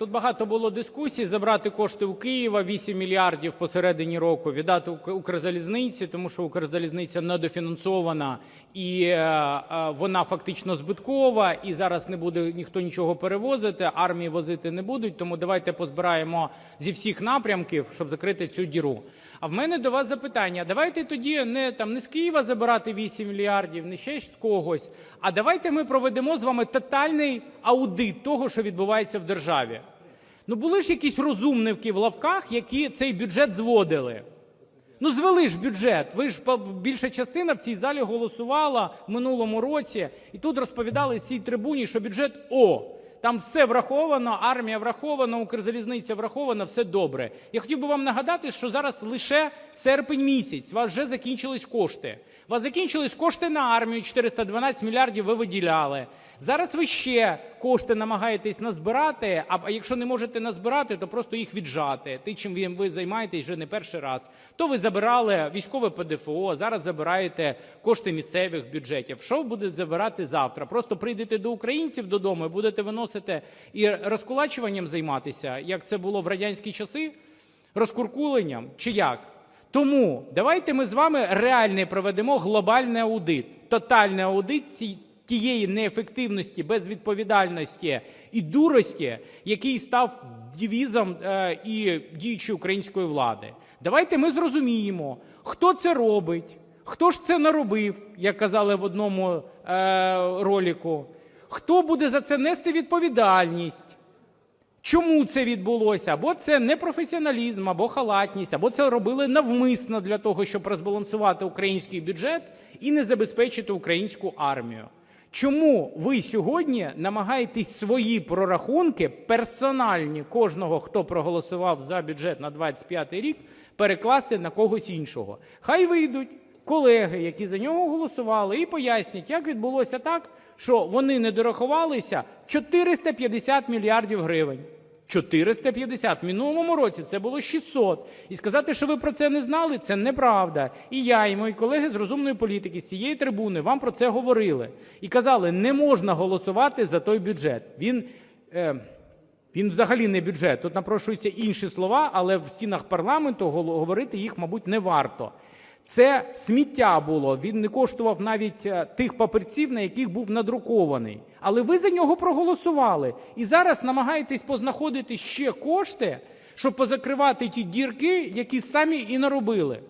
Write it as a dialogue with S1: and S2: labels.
S1: Тут багато було дискусій забрати кошти у Києва 8 мільярдів посередині року, віддати Укрзалізниці, тому що Укрзалізниця недофінансована і е, е, вона фактично збиткова, і зараз не буде ніхто нічого перевозити, армії возити не будуть. Тому давайте позбираємо зі всіх напрямків, щоб закрити цю діру. А в мене до вас запитання: давайте тоді не там не з Києва забирати 8 мільярдів, не ще з когось. А давайте ми проведемо з вами тотальний аудит того, що відбувається в державі. Ну були ж якісь розумники в лавках, які цей бюджет зводили. Ну, звели ж бюджет. Ви ж більша частина в цій залі голосувала в минулому році, і тут розповідали з цій трибуні, що бюджет О. Там все враховано, армія врахована, Укрзалізниця врахована, все добре. Я хотів би вам нагадати, що зараз лише серпень місяць. У вас вже закінчились кошти. У вас закінчились кошти на армію, 412 мільярдів ви виділяли. Зараз ви ще кошти намагаєтесь назбирати, а якщо не можете назбирати, то просто їх віджати. Те, чим ви, займаєтесь вже не перший раз. То ви забирали військове ПДФО, зараз забираєте кошти місцевих бюджетів. Що будете забирати завтра? Просто прийдете до українців додому і будете виносити і розкулачуванням займатися, як це було в радянські часи, розкуркуленням чи як? Тому давайте ми з вами реальний проведемо глобальний аудит, тотальний аудит ці- тієї неефективності, безвідповідальності і дурості, який став девізом е, і діючої української влади. Давайте ми зрозуміємо, хто це робить, хто ж це наробив, як казали в одному е, роліку, хто буде за це нести відповідальність. Чому це відбулося? Або це непрофесіоналізм, або халатність, або це робили навмисно для того, щоб розбалансувати український бюджет і не забезпечити українську армію. Чому ви сьогодні намагаєтесь свої прорахунки персональні кожного, хто проголосував за бюджет на 25 рік, перекласти на когось іншого? Хай вийдуть колеги, які за нього голосували, і пояснять, як відбулося так, що вони не дорахувалися 450 мільярдів гривень. 450. В минулому році це було 600. І сказати, що ви про це не знали, це неправда. І я, і мої колеги з розумної політики з цієї трибуни вам про це говорили. І казали, не можна голосувати за той бюджет. Він, е, він взагалі не бюджет. Тут напрошуються інші слова, але в стінах парламенту говорити їх, мабуть, не варто. Це сміття було. Він не коштував навіть е, тих папірців, на яких був надрукований. Але ви за нього проголосували. І зараз намагаєтесь познаходити ще кошти, щоб позакривати ті дірки, які самі і наробили.